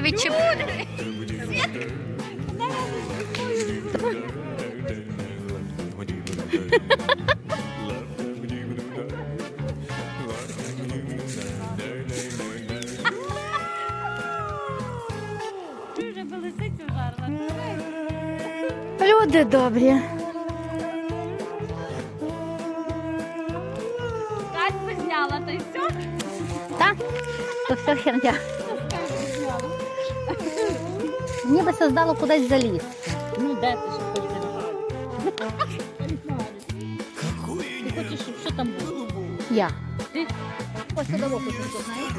відчіп. Лисицю жарла. Люди добрі. Кать би зняла, та й все. Так? То все херня. Мені би создало кудись заліз. Ну де ти ще хочеш? Ти хочеш, щоб що там було? Я. Ти ось хочеш, щоб знаєш?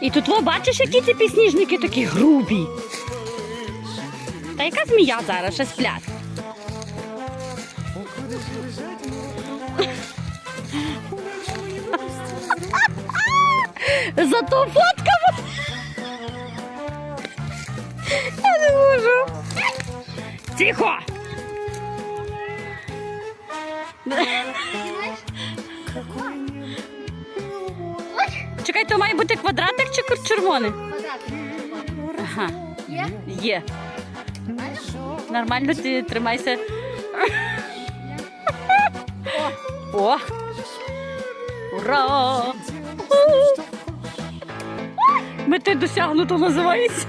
І тут во бачиш, які ці пісніжники такі грубі. Та яка змія зараз ще сплять? Зато фотка. Я не можу. Тихо. Чекай, то має бути квадратик чи червоний? Ага. Є? Є. Нормально ти тримайся. О! Ура! Мети досягнуто називається.